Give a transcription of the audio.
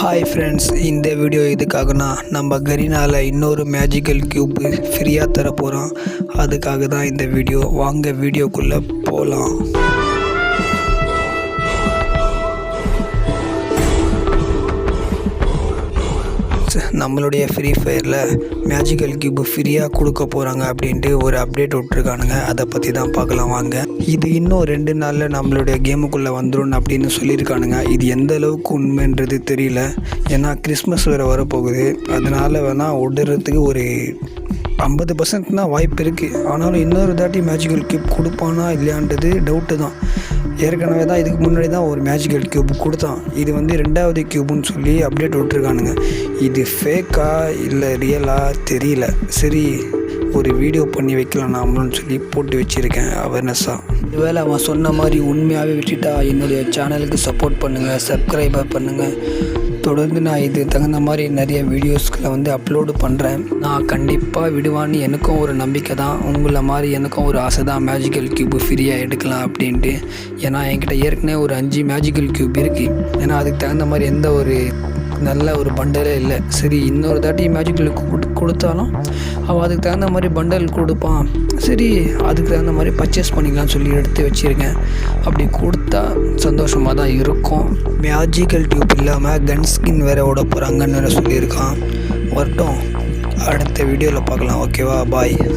Hi friends இந்த video இதுக்காகனா நம்ம கரினாவில் இன்னொரு மேஜிக்கல் க்யூப் ஃப்ரீயாக தர போகிறோம் அதுக்காக தான் இந்த வீடியோ வாங்க வீடியோக்குள்ளே போகலாம் நம்மளுடைய ஃப்ரீ ஃபயரில் மேஜிக்கல் கியூப் ஃப்ரீயாக கொடுக்க போகிறாங்க அப்படின்ட்டு ஒரு அப்டேட் விட்ருக்கானுங்க அதை பற்றி தான் பார்க்கலாம் வாங்க. இது இன்னும் ரெண்டு நாளில் நம்மளுடைய கேமுக்குள்ளே வந்துடும் அப்படின்னு சொல்லியிருக்கானுங்க. இது எந்த அளவுக்கு உண்மைன்றது தெரியல. ஏன்னா கிறிஸ்மஸ் வேறு வரப்போகுது. அதனால் வேணால் விடுறதுக்கு ஒரு ஐம்பது பர்சன்ட் தான் வாய்ப்பு இருக்குது ஆனாலும் இன்னொரு தாட்டி மேஜிக்கல் கியூப் கொடுப்பானா இல்லையான்றது டவுட்டு தான். ஏற்கனவே தான் இதுக்கு முன்னாடி தான் ஒரு மேஜிக்கல் கியூப் கொடுத்தான். இது வந்து ரெண்டாவது கியூப்னு சொல்லி அப்டேட் விட்ருக்கானுங்க இது ஃபேக்கா இல்லை ரியலா தெரியல. சரி ஒரு வீடியோ பண்ணி வைக்கலாம் நாமளும் சொல்லி போட்டு வச்சுருக்கேன் அவேர்னஸாக ஒருவேளை அவன் சொன்ன மாதிரி உண்மையாகவே விட்டுட்டா என்னுடைய சேனலுக்கு சப்போர்ட் பண்ணுங்கள் சப்ஸ்கிரைபர் பண்ணுங்கள் தொடர்ந்து நான் இது தகுந்த மாதிரி நிறைய வீடியோஸ்களை வந்து அப்லோடு பண்ணுறேன் நான் கண்டிப்பாக விடுவான்னு எனக்கும் ஒரு நம்பிக்கை தான். உங்களை மாதிரி எனக்கும் ஒரு ஆசை தான் மேஜிக்கல் கியூப் ஃப்ரீயாக எடுக்கலாம் அப்படின்ட்டு. ஏன்னா என்கிட்ட ஏற்கனவே ஒரு அஞ்சு மேஜிக்கல் கியூப் இருக்குது ஏன்னா அதுக்கு தகுந்த மாதிரி எந்த ஒரு நல்ல ஒரு பண்டலே இல்லை. சரி இன்னொரு தாட்டி மேஜிக்கில் கொடுத்தாலும் அவன் அதுக்கு தகுந்த மாதிரி பண்டல் கொடுப்பான். சரி அதுக்கு தகுந்த மாதிரி பர்ச்சேஸ் பண்ணிக்கலாம்னு சொல்லி எடுத்து வச்சுருக்கேன். அப்படி கொடுத்தா சந்தோஷமாக தான் இருக்கும். மேஜிக்கல் டியூப் இல்லாமல் கன் ஸ்கின் வேற ஓட போகிறாங்கன்னு வேற சொல்லியிருக்கான். வரட்டும். அடுத்த வீடியோவில் பார்க்கலாம். ஓகேவா பாய்